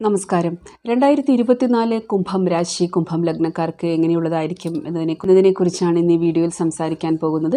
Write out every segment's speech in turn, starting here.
നമസ്കാരം. രണ്ടായിരത്തി ഇരുപത്തിനാല് കുംഭം രാശി കുംഭം ലഗ്നക്കാർക്ക് എങ്ങനെയുള്ളതായിരിക്കും എന്നതിനെ എന്നതിനെക്കുറിച്ചാണ് ഇന്ന് ഈ വീഡിയോയിൽ സംസാരിക്കാൻ പോകുന്നത്.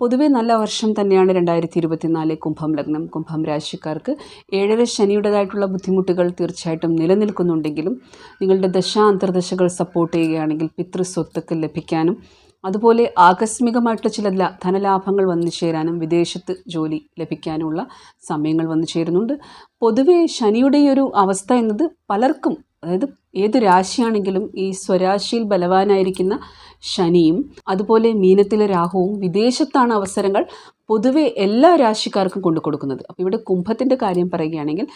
പൊതുവെ നല്ല വർഷം തന്നെയാണ് രണ്ടായിരത്തി ഇരുപത്തിനാല് കുംഭം ലഗ്നം. കുംഭം രാശിക്കാർക്ക് ഏഴര ശനിയുടേതായിട്ടുള്ള ബുദ്ധിമുട്ടുകൾ തീർച്ചയായിട്ടും നിലനിൽക്കുന്നുണ്ടെങ്കിലും നിങ്ങളുടെ ദശ അന്തർദശകൾ സപ്പോർട്ട് ചെയ്യുകയാണെങ്കിൽ പിതൃസ്വത്തുക്കൾ ലഭിക്കാനും അതുപോലെ ആകസ്മികമായിട്ടുള്ള ചില ധനലാഭങ്ങൾ വന്നു ചേരാനും വിദേശത്ത് ജോലി ലഭിക്കാനുമുള്ള സമയങ്ങൾ വന്നു ചേരുന്നുണ്ട്. പൊതുവെ ശനിയുടെ ഒരു അവസ്ഥ എന്നത് പലർക്കും അതായത് ഏത് രാശിയാണെങ്കിലും ഈ സ്വരാശിയിൽ ബലവാനായിരിക്കുന്ന ശനിയും അതുപോലെ മീനത്തിലെ രാഹുവും വിദേശത്താണ് അവസരങ്ങൾ പൊതുവെ എല്ലാ രാശിക്കാർക്കും കൊണ്ടു കൊടുക്കുന്നത്. അപ്പോൾ ഇവിടെ കുംഭത്തിന്റെ കാര്യം പറയുകയാണെങ്കിൽ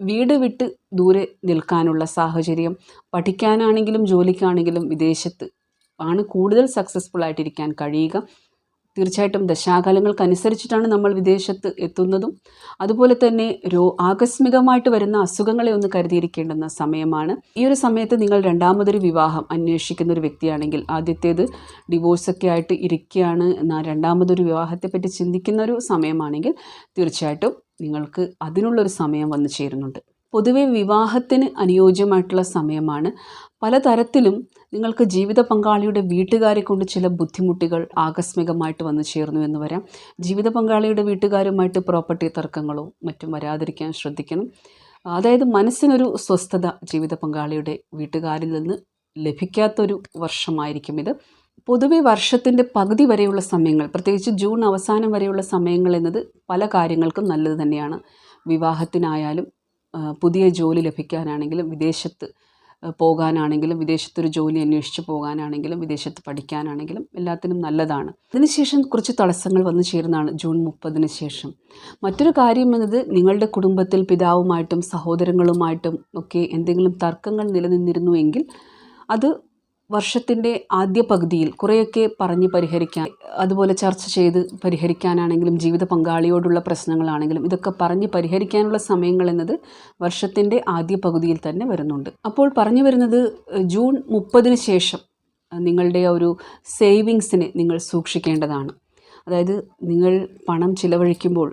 വീട് വിട്ട് ദൂരെ നിൽക്കാനുള്ള സാഹചര്യം പഠിക്കാനാണെങ്കിലും ജോലിക്കാണെങ്കിലും വിദേശത്ത് ആണ് കൂടുതൽ സക്സസ്ഫുൾ ആയിട്ടിരിക്കാൻ കഴിയുക. തീർച്ചയായിട്ടും ദശാകാലങ്ങൾക്കനുസരിച്ചിട്ടാണ് നമ്മൾ വിദേശത്ത് എത്തുന്നതും. അതുപോലെ തന്നെ രോ ആകസ്മികമായിട്ട് വരുന്ന അസുഖങ്ങളെ ഒന്ന് കരുതിയിരിക്കേണ്ടുന്ന സമയമാണ്. ഈ ഒരു സമയത്ത് നിങ്ങൾ രണ്ടാമതൊരു വിവാഹം അന്വേഷിക്കുന്ന ഒരു വ്യക്തിയാണെങ്കിൽ ആദ്യത്തേത് ഡിവോഴ്സൊക്കെ ആയിട്ട് ഇരിക്കുകയാണ് എന്നാൽ രണ്ടാമതൊരു വിവാഹത്തെപ്പറ്റി ചിന്തിക്കുന്ന ഒരു സമയമാണെങ്കിൽ തീർച്ചയായിട്ടും നിങ്ങൾക്ക് അതിനുള്ളൊരു സമയം വന്നു ചേരുന്നുണ്ട്. പൊതുവെ വിവാഹത്തിന് അനുയോജ്യമായിട്ടുള്ള സമയമാണ്. പലതരത്തിലും നിങ്ങൾക്ക് ജീവിത പങ്കാളിയുടെ വീട്ടുകാരെ കൊണ്ട് ചില ബുദ്ധിമുട്ടുകൾ ആകസ്മികമായിട്ട് വന്നു ചേർന്നു എന്ന് വരാം. ജീവിത പങ്കാളിയുടെ വീട്ടുകാരുമായിട്ട് പ്രോപ്പർട്ടി തർക്കങ്ങളോ മറ്റും വരാതിരിക്കാൻ ശ്രദ്ധിക്കണം. അതായത് മനസ്സിനൊരു സ്വസ്ഥത ജീവിത പങ്കാളിയുടെ വീട്ടുകാരിൽ നിന്ന് ലഭിക്കാത്തൊരു വർഷമായിരിക്കും ഇത്. പൊതുവെ വർഷത്തിന്റെ പകുതി വരെയുള്ള സമയങ്ങൾ പ്രത്യേകിച്ച് ജൂൺ അവസാനം വരെയുള്ള സമയങ്ങൾ എന്നത് പല കാര്യങ്ങൾക്കും നല്ലത് തന്നെയാണ്. വിവാഹത്തിനായാലും പുതിയ ജോലി ലഭിക്കാനാണെങ്കിലും വിദേശത്ത് പോകാനാണെങ്കിലും വിദേശത്തൊരു ജോലി അന്വേഷിച്ച് പോകാനാണെങ്കിലും വിദേശത്ത് പഠിക്കാനാണെങ്കിലും എല്ലാത്തിനും നല്ലതാണ്. അതിനുശേഷം കുറച്ച് തടസ്സങ്ങൾ വന്നു ചേരുന്നതാണ് ജൂൺ മുപ്പതിന് ശേഷം. മറ്റൊരു കാര്യം എന്നത് നിങ്ങളുടെ കുടുംബത്തിൽ പിതാവുമായിട്ടും സഹോദരങ്ങളുമായിട്ടും ഒക്കെ എന്തെങ്കിലും തർക്കങ്ങൾ നിലനിന്നിരുന്നുവെങ്കിൽ അത് വർഷത്തിന്റെ ആദ്യ പകുതിയിൽ കുറേയൊക്കെ പറഞ്ഞ് പരിഹരിക്കാൻ അതുപോലെ ചർച്ച ചെയ്ത് പരിഹരിക്കാനാണെങ്കിലും ജീവിത പങ്കാളിയോടുള്ള പ്രശ്നങ്ങളാണെങ്കിലും ഇതൊക്കെ പറഞ്ഞ് പരിഹരിക്കാനുള്ള സമയങ്ങൾ എന്നത് വർഷത്തിന്റെ ആദ്യ പകുതിയിൽ തന്നെ വരുന്നുണ്ട്. അപ്പോൾ പറഞ്ഞു വരുന്നത് ജൂൺ മുപ്പതിന് ശേഷം നിങ്ങളുടെ ഒരു സേവിങ്സിനെ നിങ്ങൾ സൂക്ഷിക്കേണ്ടതാണ്. അതായത് നിങ്ങൾ പണം ചിലവഴിക്കുമ്പോൾ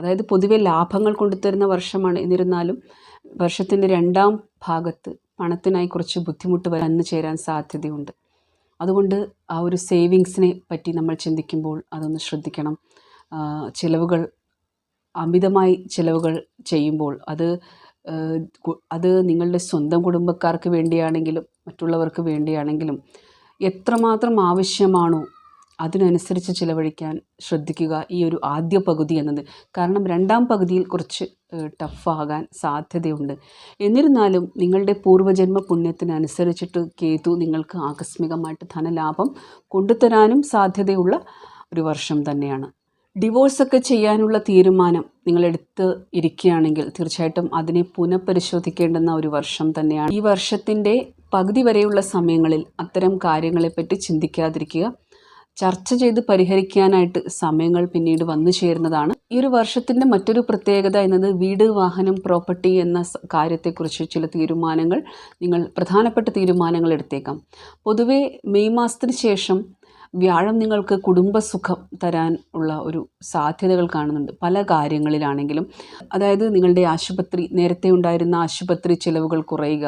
അതായത് പൊതുവെ ലാഭങ്ങൾ കൊണ്ടുതരുന്ന വർഷമാണ് എന്നിരുന്നാലും വർഷത്തിന്റെ രണ്ടാം ഭാഗത്ത് പണത്തിനായി കുറച്ച് ബുദ്ധിമുട്ട് വന്നു ചേരാൻ സാധ്യതയുണ്ട്. അതുകൊണ്ട് ആ ഒരു സേവിങ്സിനെ പറ്റി നമ്മൾ ചിന്തിക്കുമ്പോൾ അതൊന്ന് ശ്രദ്ധിക്കണം. ചിലവുകൾ അമിതമായി ചിലവുകൾ ചെയ്യുമ്പോൾ അത് അത് നിങ്ങളുടെ സ്വന്തം കുടുംബക്കാർക്ക് വേണ്ടിയാണെങ്കിലും മറ്റുള്ളവർക്ക് വേണ്ടിയാണെങ്കിലും എത്രമാത്രം ആവശ്യമാണോ അതിനനുസരിച്ച് ചിലവഴിക്കാൻ ശ്രദ്ധിക്കുക ഈ ഒരു ആദ്യ പകുതി എന്നത്. കാരണം രണ്ടാം പകുതിയിൽ കുറച്ച് ടഫാകാൻ സാധ്യതയുണ്ട്. എന്നിരുന്നാലും നിങ്ങളുടെ പൂർവജന്മ പുണ്യത്തിനനുസരിച്ചിട്ട് കേതു നിങ്ങൾക്ക് ആകസ്മികമായിട്ട് ധനലാഭം കൊണ്ടുതരാനും സാധ്യതയുള്ള ഒരു വർഷം തന്നെയാണ്. ഡിവോഴ്സൊക്കെ ചെയ്യാനുള്ള തീരുമാനം നിങ്ങളെടുത്ത് ഇരിക്കുകയാണെങ്കിൽ തീർച്ചയായിട്ടും അതിനെ പുനഃപരിശോധിക്കേണ്ടുന്ന ഒരു വർഷം തന്നെയാണ്. ഈ വർഷത്തിന്റെ പകുതി വരെയുള്ള സമയങ്ങളിൽ അത്തരം കാര്യങ്ങളെപ്പറ്റി ചിന്തിക്കാതിരിക്കുക. ചർച്ച ചെയ്ത് പരിഹരിക്കാനായിട്ട് സമയങ്ങൾ പിന്നീട് വന്നു ചേരുന്നതാണ്. ഈ ഒരു വർഷത്തിന്റെ മറ്റൊരു പ്രത്യേകത എന്നത് വീട് വാഹനം പ്രോപ്പർട്ടി എന്ന കാര്യത്തെക്കുറിച്ച് ചില തീരുമാനങ്ങൾ നിങ്ങൾ പ്രധാനപ്പെട്ട തീരുമാനങ്ങൾ എടുത്തേക്കാം. പൊതുവേ മെയ് മാസത്തിന് ശേഷം വ്യാഴം നിങ്ങൾക്ക് കുടുംബസുഖം തരാൻ ഉള്ള ഒരു സാധ്യതകൾ കാണുന്നുണ്ട്. പല കാര്യങ്ങളിലാണെങ്കിലും. അതായത് നിങ്ങളുടെ ആശുപത്രി നേരത്തെ ഉണ്ടായിരുന്ന ആശുപത്രി ചിലവുകൾ കുറയുക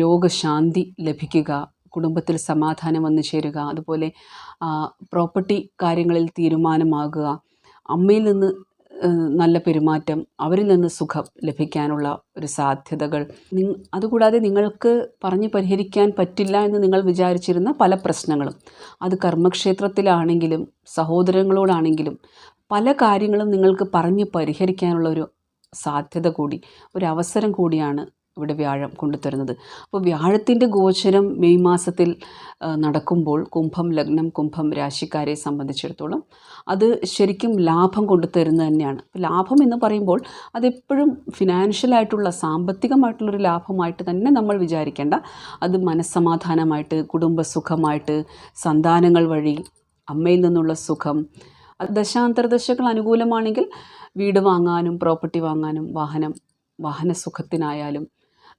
രോഗശാന്തി ലഭിക്കുക കുടുംബത്തിൽ സമാധാനം വന്നു ചേരുക അതുപോലെ പ്രോപ്പർട്ടി കാര്യങ്ങളിൽ തീരുമാനമാകുക അമ്മയിൽ നിന്ന് നല്ല പെരുമാറ്റം അവരിൽ നിന്ന് സുഖം ലഭിക്കാനുള്ള ഒരു സാധ്യതകൾ. അതുകൂടാതെ നിങ്ങൾക്ക് പറഞ്ഞ് പരിഹരിക്കാൻ പറ്റില്ല എന്ന് നിങ്ങൾ വിചാരിച്ചിരുന്ന പല പ്രശ്നങ്ങളും. അത് കർമ്മക്ഷേത്രത്തിലാണെങ്കിലും സഹോദരങ്ങളോടാണെങ്കിലും പല കാര്യങ്ങളും നിങ്ങൾക്ക് പറഞ്ഞ് പരിഹരിക്കാനുള്ള ഒരു സാധ്യത കൂടി ഒരു അവസരം കൂടിയാണ് ഇവിടെ വ്യാഴം കൊണ്ടുതരുന്നത്. അപ്പോൾ വ്യാഴത്തിന്റെ ഗോചരം മെയ് മാസത്തിൽ നടക്കുമ്പോൾ കുംഭം ലഗ്നം കുംഭം രാശിക്കാരെ സംബന്ധിച്ചിടത്തോളം അത് ശരിക്കും ലാഭം കൊണ്ടുതരുന്നത് തന്നെയാണ്. ലാഭം എന്ന് പറയുമ്പോൾ അതെപ്പോഴും ഫിനാൻഷ്യലായിട്ടുള്ള സാമ്പത്തികമായിട്ടുള്ളൊരു ലാഭമായിട്ട് തന്നെ നമ്മൾ വിചാരിക്കേണ്ട. അത് മനസ്സമാധാനമായിട്ട് കുടുംബസുഖമായിട്ട് സന്താനങ്ങൾ വഴി അമ്മയിൽ നിന്നുള്ള സുഖം ദശാന്തർദശകൾ അനുകൂലമാണെങ്കിൽ വീട് വാങ്ങാനും പ്രോപ്പർട്ടി വാങ്ങാനും വാഹനം വാഹനസുഖത്തിനായാലും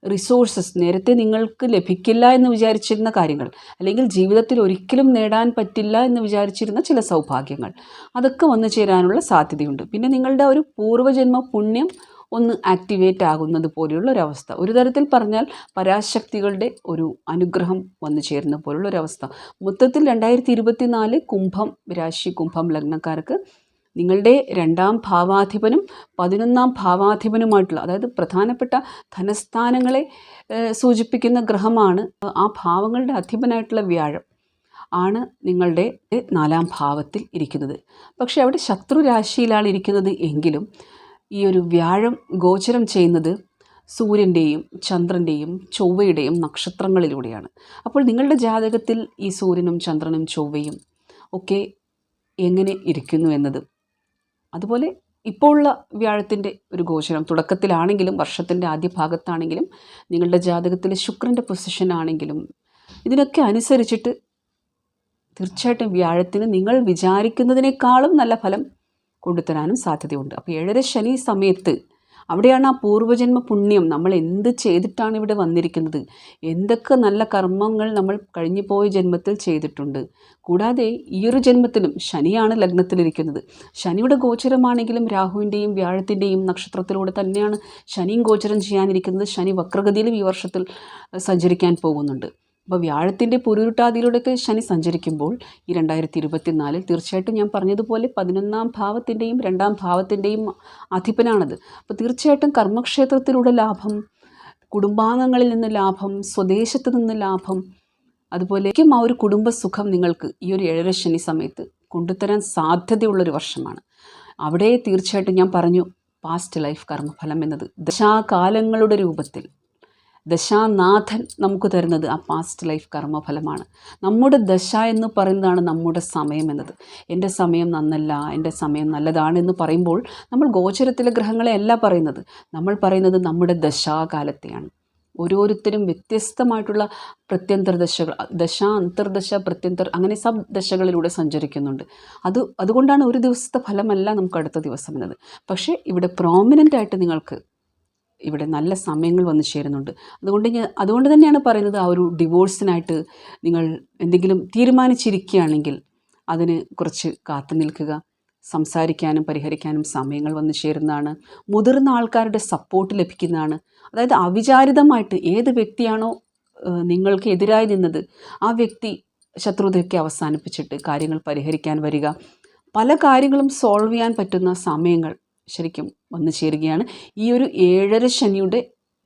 റിസോഴ്സസ് നേരത്തെ നിങ്ങൾക്ക് ലഭിക്കില്ല എന്ന് വിചാരിച്ചിരുന്ന കാര്യങ്ങൾ അല്ലെങ്കിൽ ജീവിതത്തിൽ ഒരിക്കലും നേടാൻ പറ്റില്ല എന്ന് വിചാരിച്ചിരുന്ന ചില സൗഭാഗ്യങ്ങൾ അതൊക്കെ വന്നു ചേരാനുള്ള സാധ്യതയുണ്ട് പിന്നെ നിങ്ങളുടെ ഒരു പൂർവജന്മ പുണ്യം ഒന്ന് ആക്ടിവേറ്റ് ആകുന്നത് പോലെയുള്ള അവസ്ഥ. ഒരു തരത്തിൽ പറഞ്ഞാൽ പരാശക്തികളുടെ ഒരു അനുഗ്രഹം വന്നു ചേരുന്ന പോലുള്ള ഒരവസ്ഥ മൊത്തത്തിൽ രണ്ടായിരത്തി ഇരുപത്തി നാല് കുംഭം രാശി കുംഭം ലഗ്നക്കാർക്ക് നിങ്ങളുടെ രണ്ടാം ഭാവാധിപനും പതിനൊന്നാം ഭാവാധിപനുമായിട്ടുള്ള അതായത് പ്രധാനപ്പെട്ട ധനസ്ഥാനങ്ങളെ സൂചിപ്പിക്കുന്ന ഗ്രഹമാണ് ആ ഭാവങ്ങളുടെ അധിപനായിട്ടുള്ള വ്യാഴം. ആണ് നിങ്ങളുടെ നാലാം ഭാവത്തിൽ ഇരിക്കുന്നത്. പക്ഷേ അവിടെ ശത്രു രാശിയിലാണ് ഇരിക്കുന്നത് എങ്കിലും ഈ ഒരു വ്യാഴം ഗോചരം ചെയ്യുന്നത് സൂര്യന്റെയും ചന്ദ്രന്റെയും ചൊവ്വയുടെയും നക്ഷത്രങ്ങളിലൂടെയാണ്. അപ്പോൾ നിങ്ങളുടെ ജാതകത്തിൽ ഈ സൂര്യനും ചന്ദ്രനും ചൊവ്വയും ഒക്കെ എങ്ങനെ ഇരിക്കുന്നു എന്നത്? അതുപോലെ ഇപ്പോൾ ഉള്ള വ്യാഴത്തിന്റെ ഒരു ഗോചരം തുടക്കത്തിലാണെങ്കിലും വർഷത്തിന്റെ ആദ്യ ഭാഗത്താണെങ്കിലും നിങ്ങളുടെ ജാതകത്തിൽ ശുക്രന്റെ പൊസിഷൻ ആണെങ്കിലും ഇതിനൊക്കെ അനുസരിച്ചിട്ട് തീർച്ചയായിട്ടും വ്യാഴത്തിന് നിങ്ങൾ വിചാരിക്കുന്നതിനേക്കാളും നല്ല ഫലം കൊണ്ടുത്തരാനും സാധ്യതയുണ്ട്. അപ്പോൾ ഏഴര ശനി സമയത്ത് അവിടെയാണ് ആ പൂർവജന്മ പുണ്യം. നമ്മൾ എന്ത് ചെയ്തിട്ടാണ് ഇവിടെ വന്നിരിക്കുന്നത്? എന്തൊക്കെ നല്ല കർമ്മങ്ങൾ നമ്മൾ കഴിഞ്ഞു പോയ ജന്മത്തിൽ ചെയ്തിട്ടുണ്ട്? കൂടാതെ ഈ ഒരു ജന്മത്തിലും ശനിയാണ് ലഗ്നത്തിലിരിക്കുന്നത്. ശനിയുടെ ഗോചരമാണെങ്കിലും രാഹുവിന്റെയും വ്യാഴത്തിന്റെയും നക്ഷത്രത്തിലൂടെ തന്നെയാണ് ശനിയും ഗോചരം ചെയ്യാനിരിക്കുന്നത്. ശനി വക്രഗതിയിലും ഈ വർഷത്തിൽ സഞ്ചരിക്കാൻ പോകുന്നുണ്ട്. അപ്പോൾ വ്യാഴത്തിന്റെ പുരുരുട്ടാതിയിലൂടെയൊക്കെ ശനി സഞ്ചരിക്കുമ്പോൾ ഈ രണ്ടായിരത്തി ഇരുപത്തി നാലിൽ തീർച്ചയായിട്ടും ഞാൻ പറഞ്ഞതുപോലെ പതിനൊന്നാം ഭാവത്തിന്റെയും രണ്ടാം ഭാവത്തിന്റെയും അധിപനാണത്. അപ്പോൾ തീർച്ചയായിട്ടും കർമ്മക്ഷേത്രത്തിലൂടെ ലാഭം കുടുംബാംഗങ്ങളിൽ നിന്ന് ലാഭം സ്വദേശത്ത് നിന്ന് ലാഭം അതുപോലെ ആ ഒരു കുടുംബ സുഖം നിങ്ങൾക്ക് ഈ ഒരു ഏഴര ശനി സമയത്ത് കൊണ്ടുതരാൻ സാധ്യതയുള്ളൊരു വർഷമാണ്. അവിടെ തീർച്ചയായിട്ടും ഞാൻ പറഞ്ഞു പാസ്റ്റ് ലൈഫ് കർമ്മഫലം എന്നത് ദശാകാലങ്ങളുടെ രൂപത്തിൽ ദശാനാഥൻ നമുക്ക് തരുന്നത് ആ പാസ്റ്റ് ലൈഫ് കർമ്മഫലമാണ്. നമ്മുടെ ദശ എന്ന് പറയുന്നതാണ് നമ്മുടെ സമയം എന്നത്. എന്റെ സമയം നന്നല്ല എന്റെ സമയം നല്ലതാണ് എന്ന് പറയുമ്പോൾ നമ്മൾ ഗോചരത്തിലെ ഗ്രഹങ്ങളെ അല്ല പറയുന്നത്. നമ്മൾ പറയുന്നത് നമ്മുടെ ദശാകാലത്തെയാണ്. ഓരോരുത്തരും വ്യത്യസ്തമായിട്ടുള്ള പ്രത്യന്തർദശകൾ ദശ അന്തർദശ പ്രത്യന്തർ അങ്ങനെ സബ് ദശകളിലൂടെ സഞ്ചരിക്കുന്നുണ്ട്. അത് അതുകൊണ്ടാണ് ഒരു ദിവസത്തെ ഫലമല്ല നമുക്ക് അടുത്ത ദിവസം എന്നത്. പക്ഷേ ഇവിടെ പ്രോമിനന്റ് ആയിട്ട് നിങ്ങൾക്ക് ഇവിടെ നല്ല സമയങ്ങൾ വന്നു ചേരുന്നുണ്ട്. അതുകൊണ്ട് ഞാൻ അതുകൊണ്ട് തന്നെയാണ് പറയുന്നത് ആ ഒരു ഡിവോഴ്സിനായിട്ട് നിങ്ങൾ എന്തെങ്കിലും തീരുമാനിച്ചിരിക്കുകയാണെങ്കിൽ അതിന് കുറച്ച് കാത്തു നിൽക്കുക. സംസാരിക്കാനും പരിഹരിക്കാനും സമയങ്ങൾ വന്നു ചേരുന്നതാണ്. മുതിർന്ന ആൾക്കാരുടെ സപ്പോർട്ട് ലഭിക്കുന്നതാണ്. അതായത് അവിചാരിതമായിട്ട് ഏത് വ്യക്തിയാണോ നിങ്ങൾക്ക് എതിരായി നിന്നത് ആ വ്യക്തി ശത്രുതയൊക്കെ അവസാനിപ്പിച്ചിട്ട് കാര്യങ്ങൾ പരിഹരിക്കാൻ വരിക. പല കാര്യങ്ങളും സോൾവ് ചെയ്യാൻ പറ്റുന്ന സമയങ്ങൾ ശരിക്കും വന്നു ചേരുകയാണ്. ഈ ഒരു ഏഴര ശനിയുടെ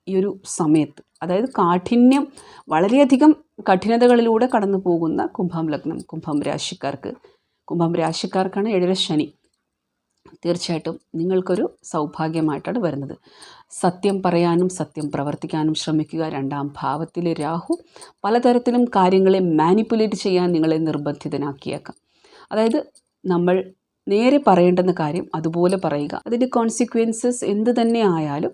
ഈ ഒരു സമയത്ത് അതായത് കാഠിന്യം വളരെയധികം കഠിനതകളിലൂടെ കടന്നു പോകുന്ന കുംഭം ലഗ്നം കുംഭം രാശിക്കാർക്ക്. കുംഭം രാശിക്കാർക്കാണ് ഏഴര ശനി. തീർച്ചയായിട്ടും നിങ്ങൾക്കൊരു സൗഭാഗ്യമായിട്ടാണ് വരുന്നത്. സത്യം പറയാനും സത്യം പ്രവർത്തിക്കാനും ശ്രമിക്കുക. രണ്ടാം ഭാവത്തിലെ രാഹു പലതരത്തിലും കാര്യങ്ങളെ മാനിപ്പുലേറ്റ് ചെയ്യാൻ നിങ്ങളെ നിർബന്ധിതനാക്കിയേക്കാം. അതായത് നമ്മൾ നേരെ പറയേണ്ടുന്ന കാര്യം അതുപോലെ പറയുക. അതിന്റെ കോൺസിക്വൻസസ് എന്ത് തന്നെ ആയാലും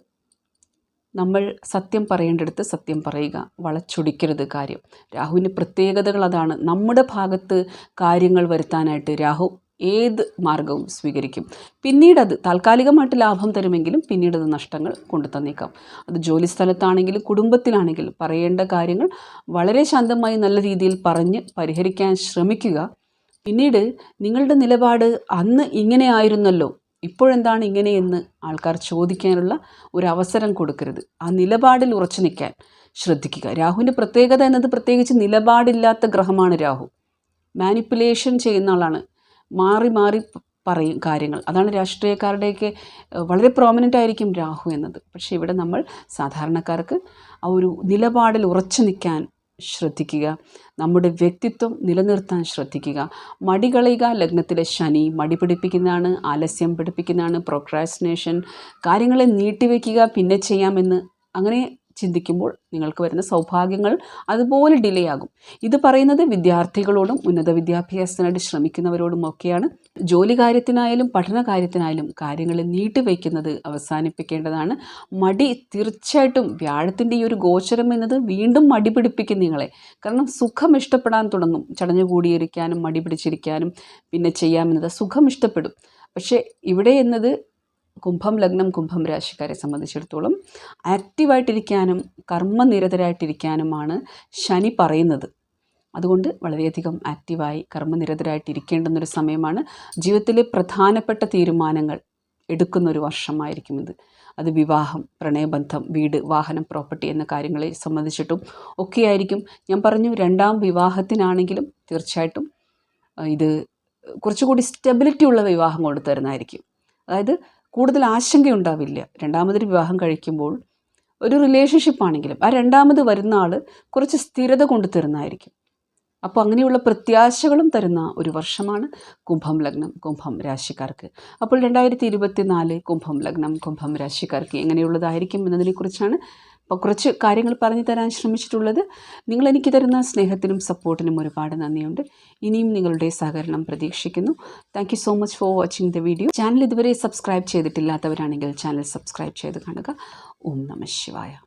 നമ്മൾ സത്യം പറയേണ്ടടുത്ത് സത്യം പറയുക. വളച്ചൊടിക്കരുത് കാര്യം. രാഹുവിന്റെ പ്രത്യേകതകൾ അതാണ്. നമ്മുടെ ഭാഗത്ത് കാര്യങ്ങൾ വരുത്താനായിട്ട് രാഹു ഏത് മാർഗവും സ്വീകരിക്കും. പിന്നീടത് താൽക്കാലികമായിട്ട് ലാഭം തരുമെങ്കിലും പിന്നീടത് നഷ്ടങ്ങൾ കൊണ്ടു തന്നേക്കാം. അത് ജോലി സ്ഥലത്താണെങ്കിലും കുടുംബത്തിലാണെങ്കിലും പറയേണ്ട കാര്യങ്ങൾ വളരെ ശാന്തമായി നല്ല രീതിയിൽ പറഞ്ഞ് പരിഹരിക്കാൻ ശ്രമിക്കുക. പിന്നീട് നിങ്ങളുടെ നിലപാട് അന്ന് ഇങ്ങനെ ആയിരുന്നല്ലോ. ഇപ്പോഴെന്താണ് ഇങ്ങനെയെന്ന് ആൾക്കാർ ചോദിക്കാനുള്ള ഒരു അവസരം കൊടുക്കരുത്. ആ നിലപാടിൽ ഉറച്ചു നിൽക്കാൻ ശ്രദ്ധിക്കുക. രാഹുവിന്റെ പ്രത്യേകത എന്നത് പ്രത്യേകിച്ച് നിലപാടില്ലാത്ത ഗ്രഹമാണ് രാഹു. മാനിപ്പുലേഷൻ ചെയ്യുന്ന ആളാണ്. മാറി മാറി പറയും കാര്യങ്ങൾ. അതാണ് രാഷ്ട്രീയക്കാരുടെയൊക്കെ വളരെ പ്രോമിനന്റ് ആയിരിക്കും രാഹു എന്നത്. പക്ഷേ ഇവിടെ നമ്മൾ സാധാരണക്കാർക്ക് ആ ഒരു നിലപാടിൽ ഉറച്ചു നിൽക്കാൻ ശ്രദ്ധിക്കുക. നമ്മുടെ വ്യക്തിത്വം നിലനിർത്താൻ ശ്രദ്ധിക്കുക. മടി കളയുക ലഗ്നത്തിലെ ശനി മടി പിടിപ്പിക്കുന്നതാണ് ആലസ്യം പിടിപ്പിക്കുന്നതാണ് പ്രൊക്രാസിനേഷൻ കാര്യങ്ങളെ നീട്ടിവെക്കുക പിന്നെ ചെയ്യാമെന്ന് അങ്ങനെ ചിന്തിക്കുമ്പോൾ നിങ്ങൾക്ക് വരുന്ന സൗഭാഗ്യങ്ങൾ അതുപോലെ ഡിലേ ആകും ഇത് പറയുന്നത് വിദ്യാർത്ഥികളോടും ഉന്നത വിദ്യാഭ്യാസത്തിനായിട്ട് ശ്രമിക്കുന്നവരോടും ഒക്കെയാണ്. ജോലി കാര്യത്തിനായാലും പഠന കാര്യത്തിനായാലും കാര്യങ്ങൾ നീട്ടിവെക്കുന്നത് അവസാനിപ്പിക്കേണ്ടതാണ്. മടി തീർച്ചയായിട്ടും വ്യാഴത്തിന്റെ ഈ ഒരു ഗോചരം എന്നത് വീണ്ടും മടി പിടിപ്പിക്കും നിങ്ങളെ. കാരണം സുഖം ഇഷ്ടപ്പെടാൻ തുടങ്ങും. ചടഞ്ഞു കൂടിയിരിക്കാനും മടി പിടിച്ചിരിക്കാനും പിന്നെ ചെയ്യാമെന്നത് സുഖം ഇഷ്ടപ്പെടും. പക്ഷേ ഇവിടെ എന്നത് കുംഭം ലഗ്നം കുംഭം രാശിക്കാരെ സംബന്ധിച്ചിടത്തോളം ആക്റ്റീവായിട്ടിരിക്കാനും കർമ്മനിരതരായിട്ടിരിക്കാനുമാണ് ശനി പറയുന്നത്. അതുകൊണ്ട് വളരെയധികം ആക്റ്റീവായി കർമ്മനിരതരായിട്ടിരിക്കേണ്ടുന്നൊരു സമയമാണ്. ജീവിതത്തിലെ പ്രധാനപ്പെട്ട തീരുമാനങ്ങൾ എടുക്കുന്ന ഒരു വർഷമായിരിക്കും ഇത്. അത് വിവാഹം പ്രണയബന്ധം വീട് വാഹനം പ്രോപ്പർട്ടി എന്ന കാര്യങ്ങളെ സംബന്ധിച്ചിട്ടും ഒക്കെയായിരിക്കും ഞാൻ പറഞ്ഞു രണ്ടാം വിവാഹത്തിനാണെങ്കിലും തീർച്ചയായിട്ടും ഇത് കുറച്ചുകൂടി സ്റ്റെബിലിറ്റി ഉള്ള വിവാഹം കൊണ്ടു തരുന്നതായിരിക്കും. അതായത് കൂടുതൽ ആശങ്കയുണ്ടാവില്ല. രണ്ടാമതൊരു വിവാഹം കഴിക്കുമ്പോൾ ഒരു റിലേഷൻഷിപ്പ് ആണെങ്കിലും ആ രണ്ടാമത് വരുന്ന ആൾ കുറച്ച് സ്ഥിരത കൊണ്ടു തരുന്നതായിരിക്കും. അപ്പോൾ അങ്ങനെയുള്ള പ്രത്യാശകളും തരുന്ന ഒരു വർഷമാണ് കുംഭം ലഗ്നം കുംഭം രാശിക്കാർക്ക്. അപ്പോൾ രണ്ടായിരത്തി ഇരുപത്തി നാല് കുംഭം ലഗ്നം കുംഭം രാശിക്കാർക്ക് എങ്ങനെയുള്ളതായിരിക്കും എന്നതിനെക്കുറിച്ചാണ് അപ്പോൾ കുറച്ച് കാര്യങ്ങൾ പറഞ്ഞു തരാൻ ശ്രമിച്ചിട്ടുള്ളത്. നിങ്ങൾ എനിക്ക് തരുന്ന സ്നേഹത്തിനും സപ്പോർട്ടിനും ഒരുപാട് നന്ദിയുണ്ട്. ഇനിയും നിങ്ങളുടെ സഹകരണം പ്രതീക്ഷിക്കുന്നു. Thank so much for watching the video channel ഇതുവരെ സബ്സ്ക്രൈബ് ചെയ്തിട്ടില്ലാത്തവരാണെങ്കിൽ ചാനൽ സബ്സ്ക്രൈബ് ചെയ്ത് കാണുക. ഓം നമ ശിവായ.